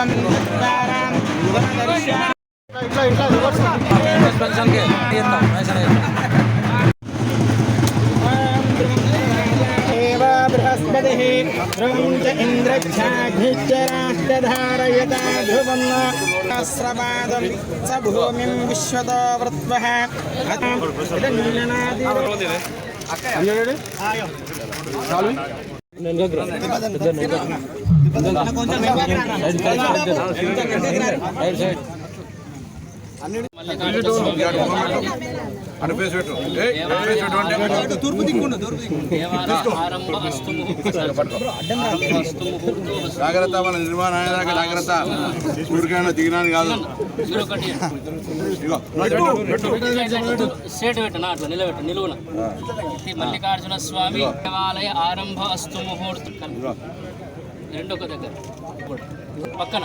barang barang dari siapa? Baik baik baik. Mas Bang Sangke, iya toh, Mas Sangke. बृहस्पतिः ध्रुवं च इन्द्रच्छाघ्निश्च राष्ट्रधारयता ध्रुवं सहस्रपादं स भूमिं विश्वतो वृत्वः కొంచెం తూర్పు అస్తు ముహూర్తో జాగ్రత్త మన నిర్మాణం అయ్యేదాకా జాగ్రత్త ఊరికైనా దిగినాను కాదు సేటు పెట్టనా అట్లా నిలబెట్టు నిలువున మల్లికార్జున స్వామి దేవాలయ ఆరంభ అస్తు ముహూర్తం రెండు ఒక దగ్గర పక్కన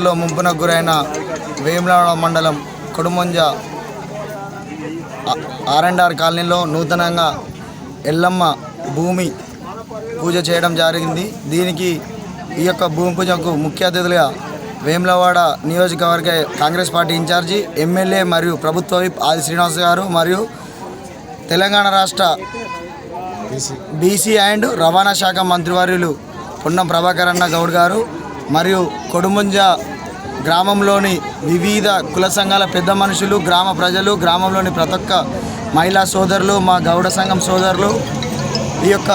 మీరు ముంపునకు గురైన వేములవాడ మండలం కొడుమంజ ఆర్ అండ్ ఆర్ కాలనీలో నూతనంగా ఎల్లమ్మ భూమి పూజ చేయడం జరిగింది. దీనికి ఈ యొక్క భూమి పూజకు ముఖ్య అతిథులుగా వేములవాడ నియోజకవర్గ కాంగ్రెస్ పార్టీ ఇన్ఛార్జి ఎమ్మెల్యే మరియు ప్రభుత్వ విప్ ఆది శ్రీనివాస్ గారు మరియు తెలంగాణ రాష్ట్ర బీసీ. అండ్ రవాణా శాఖ మంత్రివర్యులు పొన్నం ప్రభాకర్ అన్న గౌడ్ గారు మరియు కొడుముంజ గ్రామంలోని వివిధ కుల సంఘాల పెద్ద మనుషులు గ్రామ ప్రజలు గ్రామంలోని ప్రతి ఒక్క మహిళా సోదరులు మా గౌడ సంఘం సోదరులు ఈ యొక్క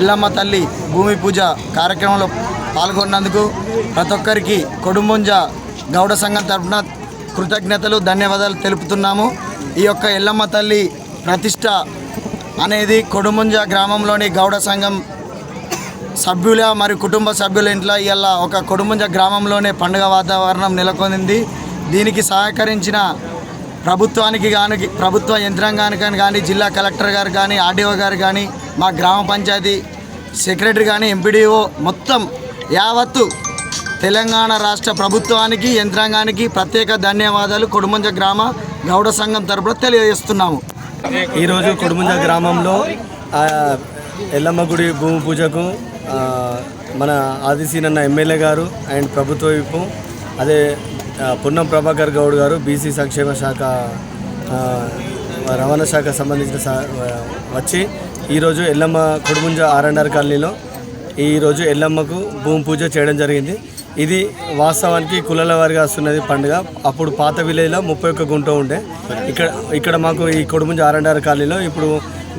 ఎల్లమ్మ తల్లి భూమి పూజ కార్యక్రమంలో పాల్గొన్నందుకు ప్రతి ఒక్కరికి కొడుముంజ గౌడ సంఘం తరఫున కృతజ్ఞతలు ధన్యవాదాలు తెలుపుతున్నాము. ఈ యొక్క ఎల్లమ్మ తల్లి ప్రతిష్ట అనేది కొడుముంజ గ్రామంలోని గౌడ సంఘం సభ్యుల మరియు కుటుంబ సభ్యుల ఇంట్లో ఇలా ఒక కొడుముంజ గ్రామంలోనే పండుగ వాతావరణం నెలకొంది. దీనికి సహకరించిన ప్రభుత్వానికి కానీ ప్రభుత్వ యంత్రాంగానికి కానీ జిల్లా కలెక్టర్ గారు కానీ ఆర్డీఓ గారు కానీ మా గ్రామ పంచాయతీ సెక్రటరీ కానీ ఎంపీడీఓ మొత్తం యావత్తు తెలంగాణ రాష్ట్ర ప్రభుత్వానికి యంత్రాంగానికి ప్రత్యేక ధన్యవాదాలు. కొడుమంజ గ్రామ గౌడ సంఘం తరపున తెలియజేస్తున్నాము. ఈరోజు కుడుముంజ గ్రామంలో ఎల్లమ్మ గుడి భూమి పూజకు మన ఆదిశీనన్న ఎమ్మెల్యే గారు అండ్ ప్రభుత్వ విప్పు అదే పున్నం ప్రభాకర్ గౌడ్ గారు బీసీ సంక్షేమ శాఖ రవాణా శాఖ సంబంధించిన వచ్చి ఈరోజు ఎల్లమ్మ కుడుముంజ ఆర్ఎన్ఆర్ కాలనీలో ఈరోజు ఎల్లమ్మకు భూమి పూజ చేయడం జరిగింది. ఇది వాస్తవానికి కులాల వారిగా వస్తున్నది పండుగ. అప్పుడు పాత విలేజ్లో ముప్పై ఒక్క గుంట ఉండే. ఇక్కడ ఇక్కడ మాకు ఈ కొడుముంజ ఆర్ఎండ్ఆర్ కాలనీలో ఇప్పుడు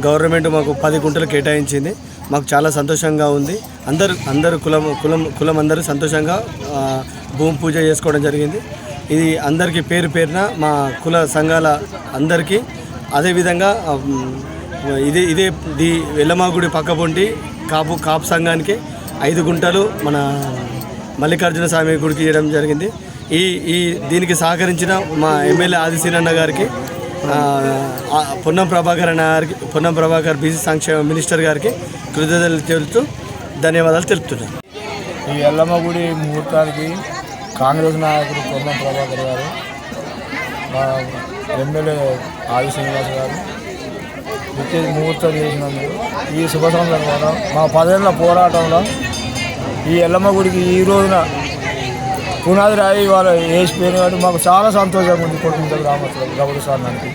గవర్నమెంట్ మాకు పది గుంటలు కేటాయించింది. మాకు చాలా సంతోషంగా ఉంది. అందరు అందరు కులం కులం కులం అందరూ సంతోషంగా భూమి పూజ చేసుకోవడం జరిగింది. ఇది అందరికీ పేరు పేరున మా కుల సంఘాల అందరికీ అదేవిధంగా ఇదే ఇదే ది వెల్లమాగుడి పక్కపొంటి కాపు కాపు సంఘానికి ఐదు గుంటలు మన మల్లికార్జున స్వామి గుడికి చేయడం జరిగింది. ఈ ఈ దీనికి సహకరించిన మా ఎమ్మెల్యే ఆదిశీనన్న గారికి పొన్నం ప్రభాకర్ అన్న గారికి పొన్నం ప్రభాకర్ బీసీ సంక్షేమ మినిస్టర్ గారికి కృతజ్ఞతలు తెలుపుతూ ధన్యవాదాలు తెలుపుతున్నాను. ఈ ఎల్లమ్మ గుడి ముహూర్తానికి కాంగ్రెస్ నాయకుడు పొన్నం ప్రభాకర్ గారు మా ఎమ్మెల్యే ఆది శ్రీనివాస్ గారు ముహూర్తం చేసినందుకు ఈ శుభ సందర్భంలో మా పదేళ్ళ పోరాటంలో ఈ ఎల్లమ్మ గుడికి ఈ రోజున పునాది రాయి వాళ్ళు వేసిపోయిన కాబట్టి మాకు చాలా సంతోషంగా ఉంది కొడుకుంటారు రామస్వామి గౌరవ స్వామి